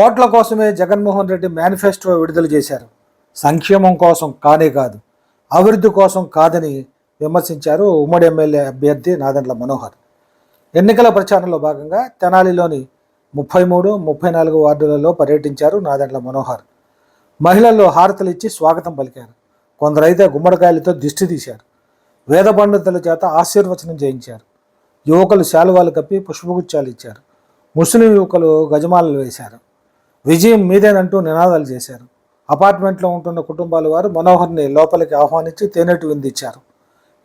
ఓట్ల కోసమే జగన్మోహన్ రెడ్డి మేనిఫెస్టో విడుదల చేశారు. సంక్షేమం కోసం కానే కాదు అభివృద్ధి కోసం కాదని విమర్శించారు ఉమ్మడి ఎమ్మెల్యే అభ్యర్థి నాదెండ్ల మనోహర్. ఎన్నికల ప్రచారంలో భాగంగా తెనాలిలోని ముప్పై మూడు ముప్పై నాలుగు వార్డులలో పర్యటించారు నాదెండ్ల మనోహర్. మహిళల్లో హారతలు ఇచ్చి స్వాగతం పలికారు. కొందరైతే గుమ్మడికాయలతో దిష్టి తీశారు. వేద పండితుల చేత ఆశీర్వచనం చేయించారు యువకులు శాలువాలు కప్పి పుష్పగుచ్చాలు ఇచ్చారు. ముస్లిం యువకులు గజమాలలు వేశారు. విజయం మీదేనంటూ నినాదాలు చేశారు. అపార్ట్మెంట్లో ఉంటున్న కుటుంబాల వారు మనోహర్ని లోపలికి ఆహ్వానించి తేనెటు విందిచ్చారు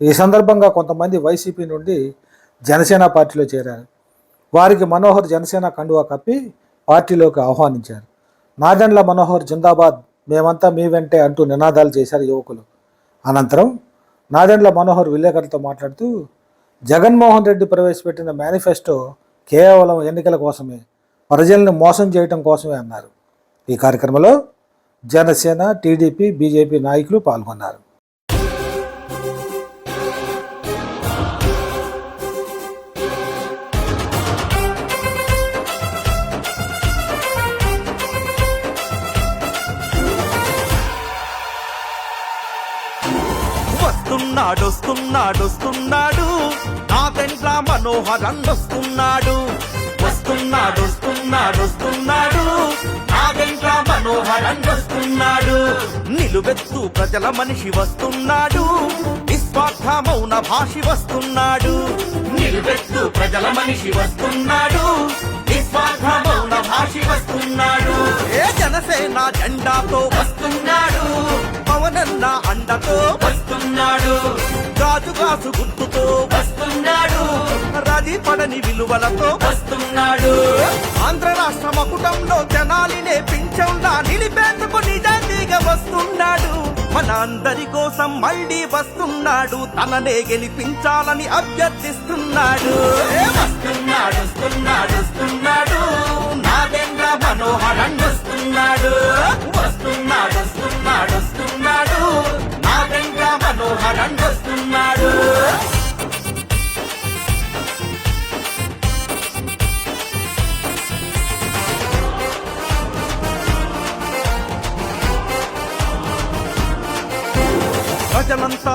ఈ సందర్భంగా కొంతమంది వైసీపీ నుండి జనసేన పార్టీలో చేరారు. వారికి మనోహర్ జనసేన కండువా కప్పి పార్టీలోకి ఆహ్వానించారు. నాదండ్ల మనోహర్ జిందాబాద్ మేమంతా మీ వెంటే అంటూ నినాదాలు చేశారు యువకులు. అనంతరం నాదెండ్ల మనోహర్ విలేకరులతో మాట్లాడుతూ జగన్మోహన్ రెడ్డి ప్రవేశపెట్టిన మేనిఫెస్టో కేవలం ఎన్నికల కోసమే. ప్రజల్ని మోసం చేయటం కోసమే అన్నారు. ఈ కార్యక్రమంలో జనసేన టీడీపీ బీజేపీ నాయకులు పాల్గొన్నారు. వస్తున్నాడు వస్తున్నాడు వస్తున్నాడు. నా మనోహరన్ వస్తున్నాడు వస్తున్నాడు వస్తున్నాడు వస్తున్నాడు. నా మనోహరన్ వస్తున్నాడు నిలువెత్తు ప్రజల మనిషి వస్తున్నాడు. నిస్వార్థ మౌన భాషి వస్తున్నాడు. నిలువెత్తు ప్రజల మనిషి వస్తున్నాడు. నిస్వార్థ మౌన భాషి వస్తున్నాడు. ఏ జనసేన జెండాతో వస్తున్నాడు. పవనన్న అండతో వస్తున్నాడు. గాజు గాజు గుర్తుతో వస్తున్నాడు. రది పడని విలువలతో వస్తున్నాడు. ఆంధ్ర రాష్ట్ర మకుటంలో జనాలినే పింఛంలా నిలిపేందుకు నిజాయితీగా వస్తున్నాడు. మన అందరి కోసం మళ్ళీ వస్తున్నాడు. తననే గెలిపించాలని అభ్యర్థిస్తున్నాడు. ప్రజలంతా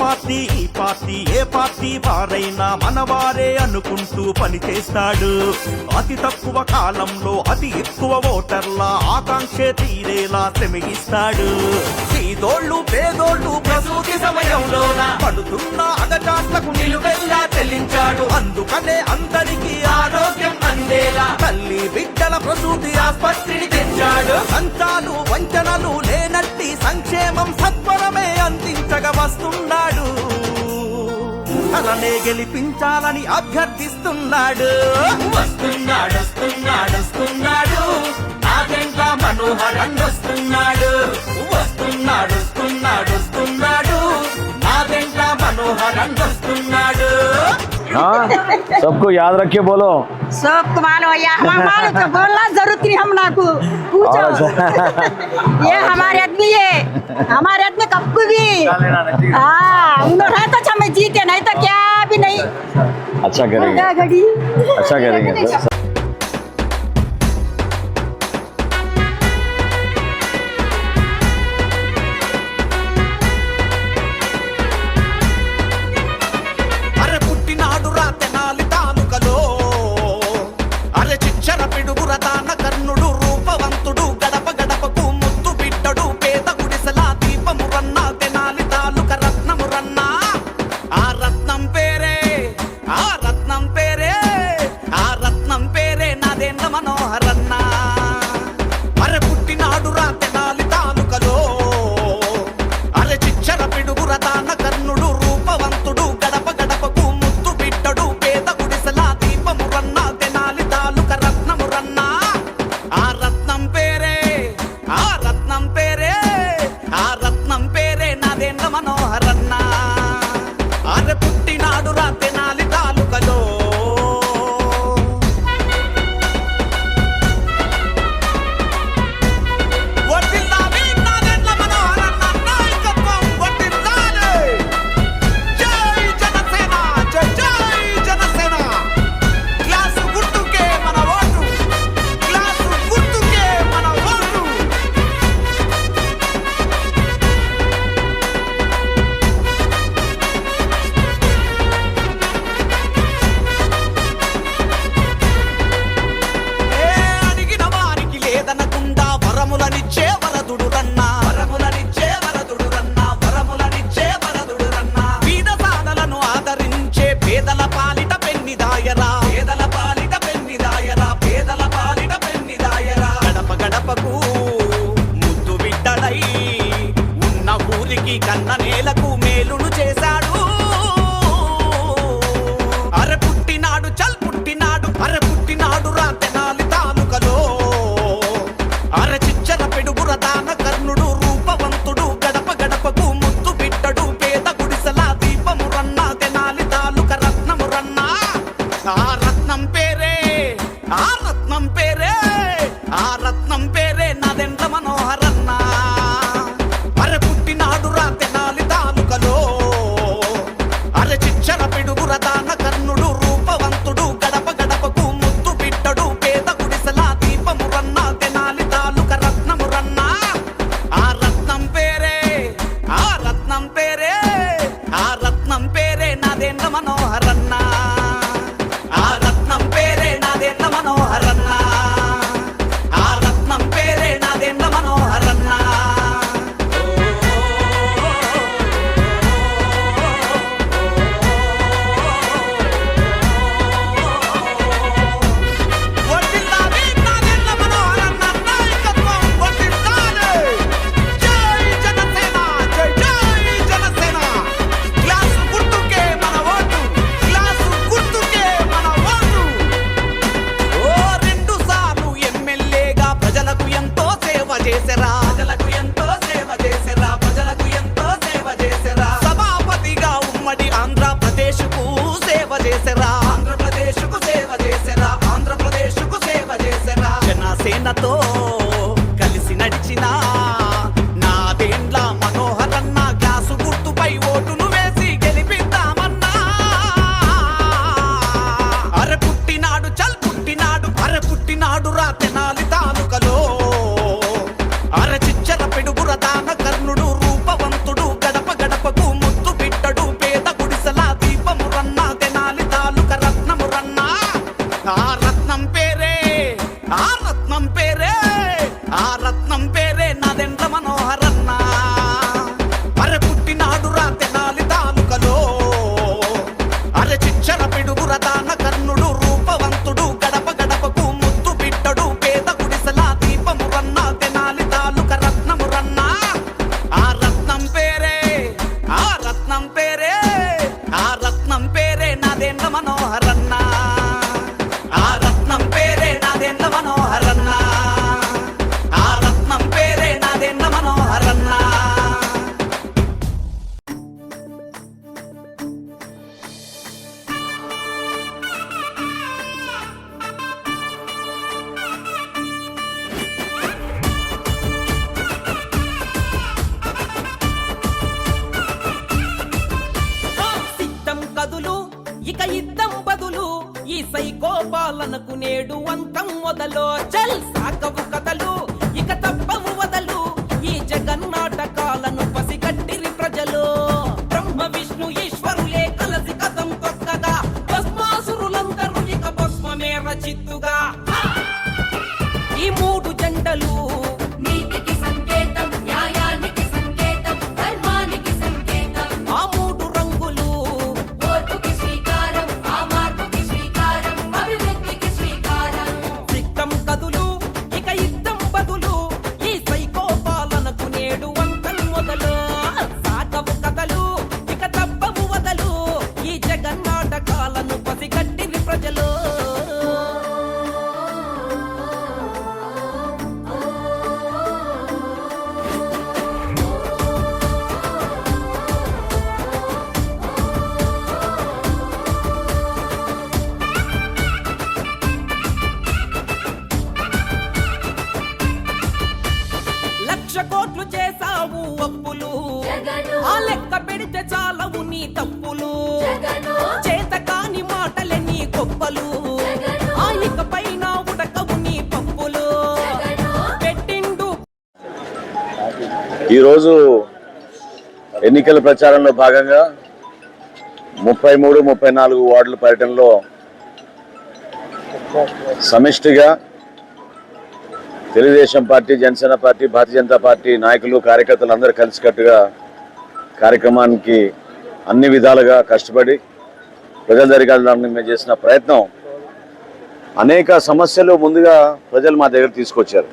పార్టీ ఈ పార్టీ ఏ పార్టీ వారైనా మనవారే అనుకుంటూ పనిచేస్తాడు అతి తక్కువ కాలంలో అతి ఎక్కువ ఓటర్ల ఆకాంక్ష తీరేలా శ్రమిస్తాడు. పేదోళ్ళు పేదోళ్ళు ప్రసూతి సమయంలోన పడుతున్న అగచాట్లకు నిలువెల్లా చెల్లించాడు. అందుకనే అందరికీ ఆరోగ్యం అందేలా తల్లి బిడ్డల ప్రసూతి ఆసుపత్రిని తెచ్చాడు. సంచాలు వంచనలు లేనట్టి సంక్షేమం సత్వరమే అందించగ వస్తున్నా తననే గెలిపించాలని అభ్యర్థిస్తున్నాడు. వస్తున్నాడు వస్తున్నాడు వస్తున్నాడు. నాగేంద్ర మనోహరన్ వస్తున్నాడు. వస్తున్నాడు వస్తున్నాడు వస్తున్నాడు. నాగేంద్ర మనోహరన్ వస్తున్నాడు. हाँ सबको याद रखिए बोलो। सब तुम्हारो या हम तो बोलना ज़रूरत नहीं हम ना को। पूछो। ये हमारे आदमी है। हमारे आदमी कब भी। हाँ हम लोग तो अच्छा मैं जीते नहीं तो क्या भी नहीं। अच्छा करेंगे। अच्छा करेंगे। పేదల పాలే la సైకో పాలనకు నేడు అంతం మొదలు చల్ సాకవు కథలు ఇక తప్పము వదలు. ఈ జగన్నాటకాలను ఈరోజు ఎన్నికల ప్రచారంలో భాగంగా ముప్పై మూడు ముప్పై నాలుగు వార్డుల పర్యటనలో సమిష్టిగా Telugudesam party Janasena party Bharatiya Janata party నాయకులు కార్యకర్తలు అందరూ కలిసికట్టుగా కార్యక్రమానికి అన్ని విధాలుగా కష్టపడి ప్రజల దగ్గరికి మేము చేసిన ప్రయత్నం అనేక సమస్యలు ముందుగా ప్రజలు మా దగ్గర తీసుకొచ్చారు.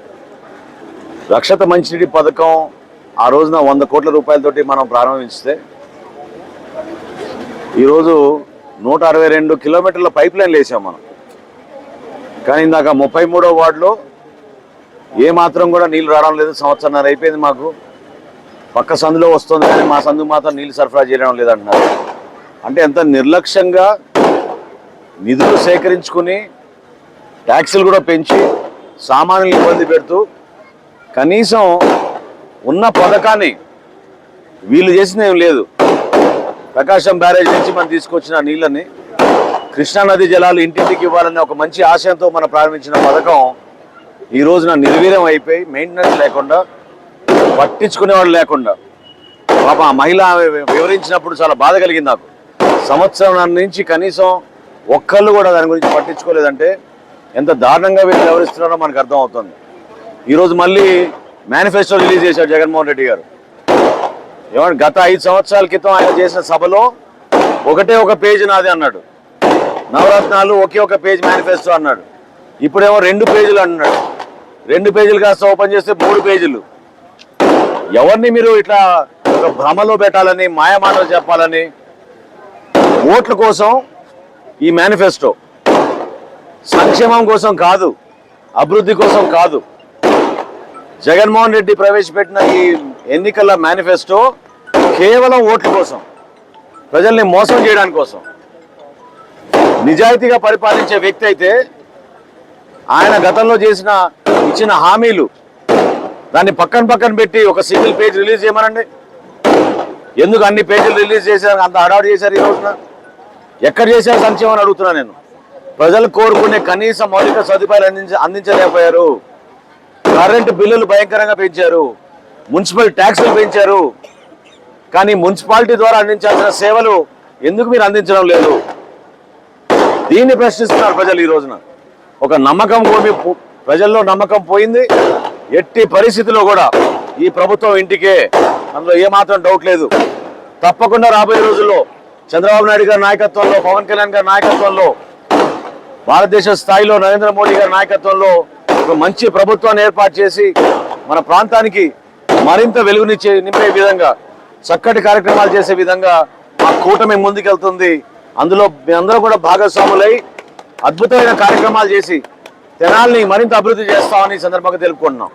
రక్షత మంచినీటి పథకం ఆ రోజున వంద కోట్ల రూపాయలతోటి మనం ప్రారంభిస్తే ఈరోజు నూట అరవై రెండు కిలోమీటర్ల పైప్ లైన్లు వేసాం మనం. కానీ ఇందాక ముప్పై మూడో వార్డులో ఏ మాత్రం కూడా నీళ్ళు రావడం లేదు సంవత్సరంన్నర అయిపోయింది మాకు. పక్క సందులో వస్తుంది కానీ మా సందుకు మాత్రం నీళ్ళు సరఫరా చేయడం లేదంటున్నారు. అంటే ఎంత నిర్లక్ష్యంగా నిధులు సేకరించుకుని ట్యాక్సులు కూడా పెంచి సామాన్యులు ఇబ్బంది పెడుతూ కనీసం ఉన్న పథకాన్ని వీళ్ళు చేసిన ఏం లేదు. ప్రకాశం బ్యారేజ్ నుంచి మనం తీసుకొచ్చిన నీళ్ళని కృష్ణానది జలాలు ఇంటింటికి ఇవ్వాలనే ఒక మంచి ఆశయంతో మనం ప్రారంభించిన పథకం ఈ రోజున నిర్వీర్యం అయిపోయి మెయింటెనెన్స్ లేకుండా పట్టించుకునేవాళ్ళు లేకుండా పాప ఆ మహిళ వివరించినప్పుడు చాలా బాధ కలిగింది నాకు. సంవత్సరం నుంచి కనీసం ఒక్కళ్ళు కూడా దాని గురించి పట్టించుకోలేదంటే ఎంత దారుణంగా వీళ్ళు వ్యవహరిస్తున్నారో మనకు అర్థమవుతుంది ఈరోజు మళ్ళీ మేనిఫెస్టో రిలీజ్ చేశారు జగన్మోహన్ రెడ్డి గారు. ఏమంటే గత ఐదు సంవత్సరాల క్రితం ఆయన చేసిన సభలో ఒకటే ఒక పేజీ నాది అన్నాడు. నవరత్నాలు ఒకే ఒక పేజ్ మేనిఫెస్టో అన్నాడు. ఇప్పుడేమో రెండు పేజీలు అన్నాడు. రెండు పేజీలు కాస్త ఓపెన్ చేస్తే మూడు పేజీలు. ఎవరిని మీరు ఇట్లా ఒక భ్రమలో పెట్టాలని మాయమాటలు చెప్పాలని ఓట్ల కోసం ఈ మేనిఫెస్టో సంక్షేమం కోసం కాదు అభివృద్ధి కోసం కాదు జగన్మోహన్ రెడ్డి ప్రవేశపెట్టిన ఈ ఎన్నికల మేనిఫెస్టో కేవలం ఓట్ల కోసం ప్రజల్ని మోసం చేయడానికి కోసం. నిజాయితీగా పరిపాలించే వ్యక్తి అయితే ఆయన గతంలో చేసిన ఇచ్చిన హామీలు దాన్ని పక్కన పక్కన పెట్టి ఒక సింగిల్ పేజ్ రిలీజ్ చేయమనండి. ఎందుకు అన్ని పేజీలు రిలీజ్ చేశారు అంత హడావుడు చేశారు ఈ రోజున? ఎక్కడ చేశారు సంక్షేమం అడుగుతున్నా నేను. ప్రజలు కోరుకునే కనీస మౌలిక సదుపాయాలు అందించ అందించలేకపోయారు. కరెంటు బిల్లులు భయంకరంగా పెంచారు. మున్సిపల్ ట్యాక్సులు పెంచారు. కానీ మున్సిపాలిటీ ద్వారా అందించాల్సిన సేవలు ఎందుకు మీరు అందించడం లేదు? దీన్ని ప్రశ్నిస్తున్నారు ప్రజలు ఈ రోజున. ఒక నమ్మకం కోమి ప్రజల్లో నమ్మకం పోయింది. ఎట్టి పరిస్థితిలో కూడా ఈ ప్రభుత్వం ఇంటికే. అందులో ఏమాత్రం డౌట్ లేదు. తప్పకుండా రాబోయే రోజుల్లో చంద్రబాబు నాయుడు గారి నాయకత్వంలో పవన్ కళ్యాణ్ గారి నాయకత్వంలో భారతదేశ స్థాయిలో నరేంద్ర మోడీ గారి నాయకత్వంలో ఒక మంచి ప్రభుత్వాన్ని ఏర్పాటు చేసి మన ప్రాంతానికి మరింత వెలుగునిచ్చే నింపే విధంగా చక్కటి కార్యక్రమాలు చేసే విధంగా ఆ కూటమి ముందుకెళ్తుంది. అందులో మీ అందరూ కూడా భాగస్వాములై అద్భుతమైన కార్యక్రమాలు చేసి తెనాల్ని మరింత అభివృద్ధి చేస్తామని సందర్భంగా తెలుపుకుంటున్నాం.